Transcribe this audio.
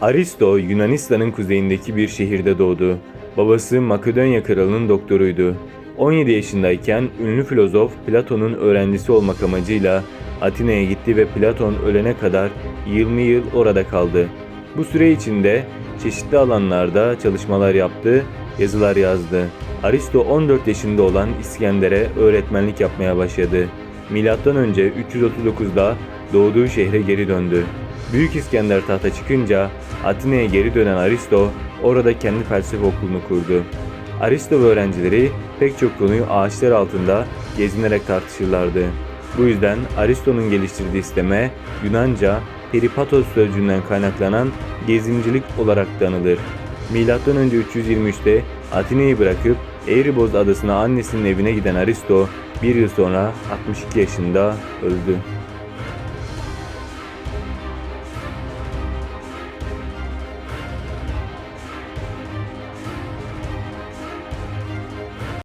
Aristo Yunanistan'ın kuzeyindeki bir şehirde doğdu. Babası Makedonya kralının doktoruydu. 17 yaşındayken ünlü filozof Platon'un öğrencisi olmak amacıyla Atina'ya gitti ve Platon ölene kadar 20 yıl orada kaldı. Bu süre içinde çeşitli alanlarda çalışmalar yaptı, yazılar yazdı. Aristo 14 yaşında olan İskender'e öğretmenlik yapmaya başladı. Milattan önce 339'da doğduğu şehre geri döndü. Büyük İskender tahta çıkınca Atina'ya geri dönen Aristo orada kendi felsefe okulunu kurdu. Aristo ve öğrencileri pek çok konuyu ağaçlar altında gezinerek tartışırlardı. Bu yüzden Aristo'nun geliştirdiği sisteme Yunanca peripatos sözcüğünden kaynaklanan gezimcilik olarak da anılır. Önce 323'te Atina'yı bırakıp Eğriboz adasına annesinin evine giden Aristo bir yıl sonra 62 yaşında öldü.